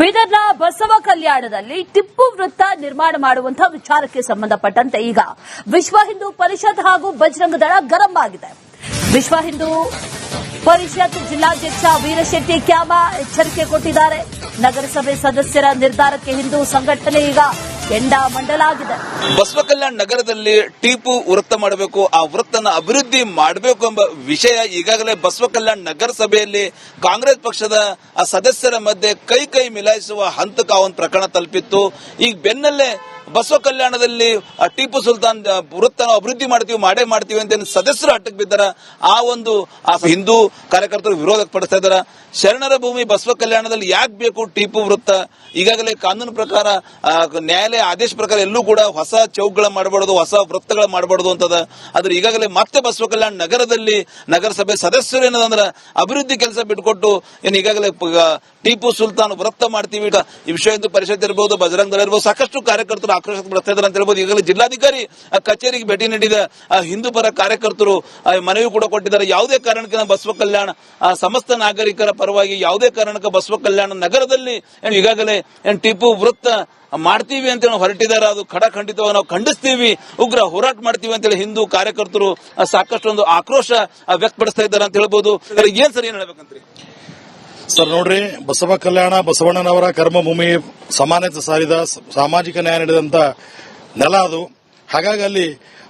ಬೀದರ್ನ ಬಸವ ಕಲ್ಯಾಣದಲ್ಲಿ ಟಿಪ್ಪು ವೃತ್ತ ನಿರ್ಮಾಣ ಮಾಡುವಂತಹ ವಿಚಾರಕ್ಕೆ ಸಂಬಂಧಪಟ್ಟಂತೆ ಈಗ ವಿಶ್ವ ಹಿಂದೂ ಪರಿಷತ್ ಹಾಗೂ ಬಜರಂಗ ದಳ ಗರಂ ಆಗಿದೆ. ವಿಶ್ವ ಹಿಂದೂ ಪರಿಷತ್ ಜಿಲ್ಲಾಧ್ಯಕ್ಷ ವೀರಶೆಟ್ಟಿ ಕ್ಯಾಮ ಎಚ್ಚರಿಕೆ ಕೊಟ್ಟಿದ್ದಾರೆ. ನಗರಸಭೆ ಸದಸ್ಯರ ನಿರ್ಧಾರಕ್ಕೆ ಹಿಂದೂ ಸಂಘಟನೆ ಈಗ ಕೆಂಡಾಮಂಡಲಾಗಿದೆ ಬಸವ ಕಲ್ಯಾಣ ನಗರದಲ್ಲಿ ಟೀಪು ವೃತ್ತ ಮಾಡಬೇಕು, ಆ ವೃತ್ತನ ಅಭಿವೃದ್ಧಿ ಮಾಡಬೇಕು ಎಂಬ ವಿಷಯ ಈಗಾಗಲೇ ಬಸವ ಕಲ್ಯಾಣ ನಗರಸಭೆಯಲ್ಲಿ ಕಾಂಗ್ರೆಸ್ ಪಕ್ಷದ ಆ ಸದಸ್ಯರ ಮಧ್ಯೆ ಕೈ ಕೈ ಮಿಲಾಯಿಸುವ ಹಂತಕ ಒಂದು ಪ್ರಕರಣ ತಲುಪಿತ್ತು. ಈಗ ಬೆನ್ನಲ್ಲೇ ಬಸವ ಕಲ್ಯಾಣದಲ್ಲಿ ಟಿಪ್ಪು ಸುಲ್ತಾನ್ ವೃತ್ತ ಅಭಿವೃದ್ಧಿ ಮಾಡ್ತೀವಿ, ಮಾಡೇ ಮಾಡ್ತೀವಿ ಅಂತ ಸದಸ್ಯರು ಅಟ್ಟಕ್ಕೆ ಬಿದ್ದಾರ. ಆ ಒಂದು, ಆ ಹಿಂದೂ ಕಾರ್ಯಕರ್ತರು ವಿರೋಧ ಪಡಿಸ್ತಾ ಇದಾರ ಶರಣರ ಭೂಮಿ ಬಸವ ಕಲ್ಯಾಣದಲ್ಲಿ ಯಾಕೆ ಬೇಕು ಟಿಪ್ಪು ವೃತ್ತ? ಈಗಾಗಲೇ ಕಾನೂನು ಪ್ರಕಾರ ನ್ಯಾಯಾಲಯ ಆದೇಶ ಪ್ರಕಾರ ಎಲ್ಲೂ ಕೂಡ ಹೊಸ ಚೌಕ್ಗಳ ಮಾಡಬಾರ್ದು, ಹೊಸ ವೃತ್ತಗಳ ಮಾಡಬಾರ್ದು ಅಂತದ. ಆದ್ರೆ ಈಗಾಗಲೇ ಮತ್ತೆ ಬಸವ ಕಲ್ಯಾಣ ನಗರದಲ್ಲಿ ನಗರಸಭೆ ಸದಸ್ಯರು ಏನದಂದ್ರ ಅಭಿವೃದ್ಧಿ ಕೆಲಸ ಬಿಟ್ಕೊಟ್ಟು ಏನು ಈಗಾಗಲೇ ಟೀಪು ಟಿಪ್ಪು ಸುಲ್ತಾನ್ ವೃತ್ತ ಮಾಡ್ತೀವಿ. ವಿಶ್ವ ಹಿಂದೂ ಪರಿಷತ್ ಇರಬಹುದು ಬಜರಂಗ್ ದಳ ಇರಬಹುದು ಸಾಕಷ್ಟು ಕಾರ್ಯಕರ್ತರು ಆಕ್ರೋಶ ಪಡ್ತಾ ಇದ್ದಾರೆ ಅಂತ ಹೇಳ್ಬೋದು. ಈಗಾಗಲೇ ಜಿಲ್ಲಾಧಿಕಾರಿ ಕಚೇರಿಗೆ ಭೇಟಿ ನೀಡಿದ, ಆ ಹಿಂದೂ ಪರ ಕಾರ್ಯಕರ್ತರು ಮನವಿ ಕೂಡ ಕೊಟ್ಟಿದ್ದಾರೆ. ಯಾವುದೇ ಕಾರಣಕ್ಕೆ ಬಸವ ಕಲ್ಯಾಣ ಸಮಸ್ತ ನಾಗರಿಕರ ಪರವಾಗಿ ಯಾವುದೇ ಕಾರಣಕ್ಕೆ ಬಸವ ಕಲ್ಯಾಣ ನಗರದಲ್ಲಿ ಈಗಾಗಲೇ ಟಿಪ್ಪು ವೃತ್ತ ಮಾಡ್ತೀವಿ ಅಂತ ಹೊರಟಿದ್ದಾರೆ. ಅದು ಖಡಖಂಡಿತವಾಗಿ ನಾವು ಖಂಡಿಸ್ತೀವಿ. ಉಗ್ರ ಹೋರಾಟ ಮಾಡ್ತೀವಿ ಅಂತೇಳಿ ಹಿಂದೂ ಕಾರ್ಯಕರ್ತರು ಸಾಕಷ್ಟು ಒಂದು ಆಕ್ರೋಶ ವ್ಯಕ್ತಪಡಿಸ್ತಾ ಇದ್ದಾರೆ ಅಂತ ಹೇಳ್ಬೋದು. ಏನ್ ಸರಿ, ಏನ್ ಹೇಳ್ಬೇಕಂತ್ರಿ? ಸರ್, ನೋಡ್ರಿ, ಬಸವ ಕಲ್ಯಾಣ ಬಸವಣ್ಣನವರ ಕರ್ಮಭೂಮಿ ಸಮಾನತೆ ಸಾರಿದ ಸಾಮಾಜಿಕ ನ್ಯಾಯ ನೀಡಿದಂತ ನೆಲ ಅದು. ಹಾಗಾಗಿ ಅಲ್ಲಿ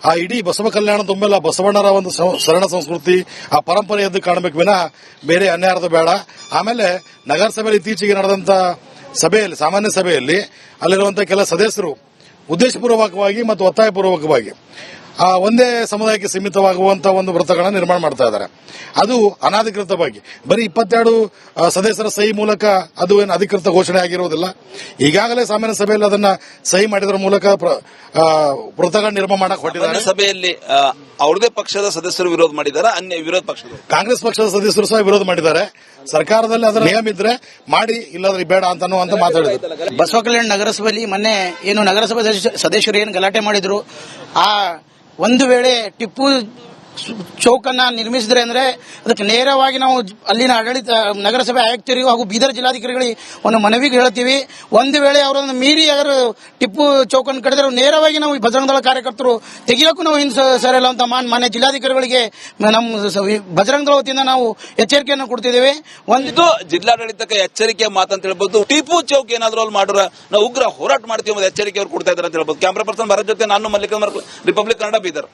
ಆ ಇಡೀ ಬಸವ ಕಲ್ಯಾಣ ತುಂಬೆಲ್ಲ ಬಸವಣ್ಣರ ಒಂದು ಶರಣ ಸಂಸ್ಕೃತಿ, ಆ ಪರಂಪರೆ ಎದ್ದು ಕಾಣಬೇಕು. ವಿನ ಬೇರೆ ಅನ್ಯಾರದ ಬೇಡ. ಆಮೇಲೆ ನಗರಸಭೆಯಲ್ಲಿ ಇತ್ತೀಚೆಗೆ ನಡೆದಂತ ಸಭೆಯಲ್ಲಿ, ಸಾಮಾನ್ಯ ಸಭೆಯಲ್ಲಿ ಅಲ್ಲಿರುವಂತಹ ಕೆಲ ಸದಸ್ಯರು ಉದ್ದೇಶಪೂರ್ವಕವಾಗಿ ಮತ್ತು ಒತ್ತಾಯಪೂರ್ವಕವಾಗಿ ಆ ಒಂದೇ ಸಮುದಾಯಕ್ಕೆ ಸೀಮಿತವಾಗುವಂತಹ ಒಂದು ವೃತ್ತಗಳನ್ನ ನಿರ್ಮಾಣ ಮಾಡ್ತಾ ಇದ್ದಾರೆ. ಅದು ಅನಧಿಕೃತವಾಗಿ ಬರೀ ಇಪ್ಪತ್ತೆರಡು ಸದಸ್ಯರ ಸಹಿ ಮೂಲಕ ಅದು ಏನು ಅಧಿಕೃತ ಘೋಷಣೆ ಆಗಿರುವುದಿಲ್ಲ ಈಗಾಗಲೇ ಸಾಮಾನ್ಯ ಸಭೆಯಲ್ಲಿ ಅದನ್ನ ಸಹಿ ಮಾಡಿದ್ರ ಮೂಲಕ ವೃತ್ತಗಳ ನಿರ್ಮಾಣ ಮಾಡಕ್ ಹೊಟ್ಟಿದ್ದಾರೆ ಸಭೆಯಲ್ಲಿ ಅವ್ರದೇ ಪಕ್ಷದ ಸದಸ್ಯರು ವಿರೋಧ ಮಾಡಿದ್ದಾರೆ ಅನ್ಯ ವಿರೋಧ ಪಕ್ಷದ. ಕಾಂಗ್ರೆಸ್ ಪಕ್ಷದ ಸದಸ್ಯರು ಸಹ ವಿರೋಧ ಮಾಡಿದ್ದಾರೆ. ಸರ್ಕಾರದಲ್ಲಿ ಅದರ ನಿಯಮ ಇದ್ರೆ ಮಾಡಿ ಇಲ್ಲಾದ್ರೆ ಬೇಡ ಅಂತ ಅಂತ ಮಾತಾಡಿದ್ರು. ಬಸವ ಕಲ್ಯಾಣ ನಗರಸಭೆಯಲ್ಲಿ ಮೊನ್ನೆ ಏನು ನಗರಸಭೆ ಸದಸ್ಯ- ಸದಸ್ಯರು ಏನು ಗಲಾಟೆ ಮಾಡಿದ್ರು? ಆ ಒಂದು ವೇಳೆ ಟಿಪ್ಪು ಚೌಕನ್ನ ನಿರ್ಮಿಸಿದ್ರೆ ಅಂದ್ರೆ ಅದಕ್ಕೆ ನೇರವಾಗಿ ನಾವು ಅಲ್ಲಿನ ಆಡಳಿತ, ನಗರಸಭೆ ಆಯುಕ್ತರಿಗೂ ಹಾಗೂ ಬೀದರ್ ಜಿಲ್ಲಾಧಿಕಾರಿಗಳಿಗೆ ಒಂದು ಮನವಿಗೆ ಹೇಳ್ತೀವಿ. ಒಂದು ವೇಳೆ ಅವರನ್ನು ಮೀರಿ ಅವರು ಟಿಪ್ಪು ಚೌಕನ್ನು ಕಡಿದ್ರೆ, ನೇರವಾಗಿ ನಾವು ಈ ಬಜರಂಗ ದಳ ಕಾರ್ಯಕರ್ತರು ತೆಗಿಯೋಕ್ಕೂ ನಾವು ಹಿಂದೆ ಸರಿಯಲ್ಲ ಅಂತ ಮಾನ್- ಮಾನ್ಯ ಜಿಲ್ಲಾಧಿಕಾರಿಗಳಿಗೆ ನಮ್ಮ ಸ- ಬಜರಂಗ ದಳ ವತಿಯಿಂದ ನಾವು ಎಚ್ಚರಿಕೆಯನ್ನು ಕೊಡ್ತಿದ್ದೇವೆ. ಒಂದು ಜಿಲ್ಲಾಡಳಿತಕ್ಕೆ ಎಚ್ಚರಿಕೆ ಮಾತಂತ ಹೇಳ್ಬೋದು. ಟಿಪ್ಪು ಚೌಕ್ ಏನಾದರೂ ಅಲ್ಲಿ ಮಾಡ್ರ ನಾವು ಉಗ್ರ ಹೋರಾಟ ಮಾಡ್ತೀವಿ ಎಚ್ಚರಿಕೆ ಅವ್ರು ಕೊಡ್ತಾ ಇದ್ದಾರೆ ಅಂತ ಹೇಳ್ಬೋದು. ಕ್ಯಾಮ್ರಾ ಪರ್ಸನ್ ಭರತ್ ಜೊತೆ ನಾನು ಮಲ್ಲಿಕ ರಿಪಬ್ಲಿಕ್ ಕನ್ನಡ ಬೀದರ್